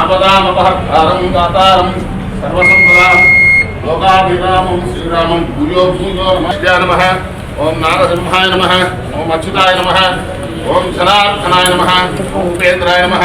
आपदामपहकारं दातारं सर्वसम्पदां लोकाभिरामं श्रीरामं भूयो भूयो नमः ओम नारसिंहाय नमः ओम अच्युताय नमः ओम जनार्दनाय नमः ओम उपेन्द्राय नमः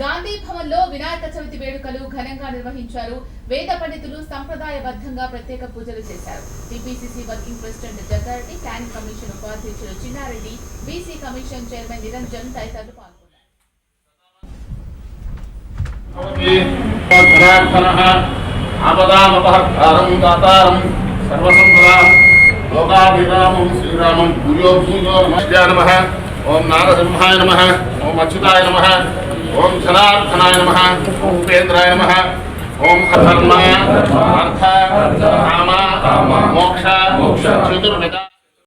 గాంధీ భవన్లో వినాయక చవితి వేడుకలు ఘనంగా నిర్వహించారు. వేద పండితులు సంప్రదాయబద్ధంగా ప్రత్యేక పూజలు చేశారు. TPCC working president Jagga Reddy planning commission ఉపాధ్యక్షులు Chinna Reddy BC commission chairman Niranjan తదితరులు పాల్గొన్నారు. శ్రీరామం ఓం నారసింహాయ నమః. ఓం అచ్యుతాయ నమః. ఓం జనార్దనాయ నమః ఉపేంద్రాయ నమః ఓం సధర్మ అర్థ కామ మోక్ష చతుర్విధ